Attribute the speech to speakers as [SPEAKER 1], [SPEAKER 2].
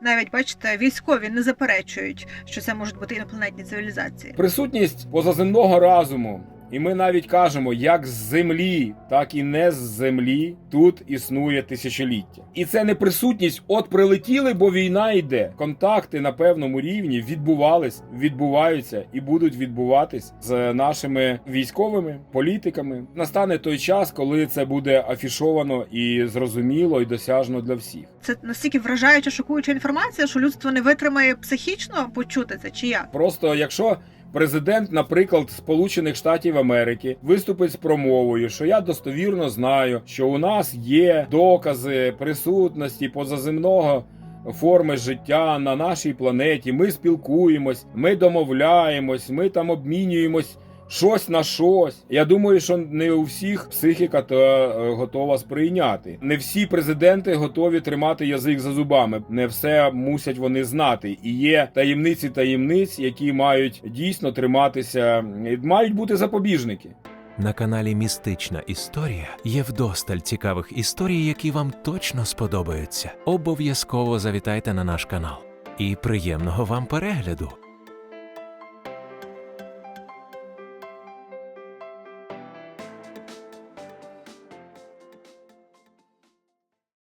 [SPEAKER 1] Навіть бачите, військові не заперечують, що це можуть бути інопланетні цивілізації.
[SPEAKER 2] Присутність позаземного разуму. І ми навіть кажемо, як з землі, так і не з землі тут існує тисячоліття. І це не присутність, от прилетіли, бо війна йде. Контакти на певному рівні відбувались, відбуваються і будуть відбуватись з нашими військовими політиками. Настане той час, коли це буде афішовано і зрозуміло, і досяжно для всіх.
[SPEAKER 1] Це настільки вражаюча, шокуюча інформація, що людство не витримає психічно почути це чи як?
[SPEAKER 2] Просто якщо президент, наприклад, Сполучених Штатів Америки виступить з промовою, що я достовірно знаю, що у нас є докази присутності позаземного. Форми життя на нашій планеті. Ми спілкуємось, ми домовляємось, ми там обмінюємось щось на щось. Я думаю, що не у всіх психіка та е, готова сприйняти. Не всі президенти готові тримати язик за зубами. Не все мусять вони знати. І є таємниці таємниць, які мають дійсно триматися, мають бути запобіжники.
[SPEAKER 3] На каналі Містична Історія є вдосталь цікавих історій, які вам точно сподобаються. Обов'язково завітайте на наш канал. І приємного вам перегляду!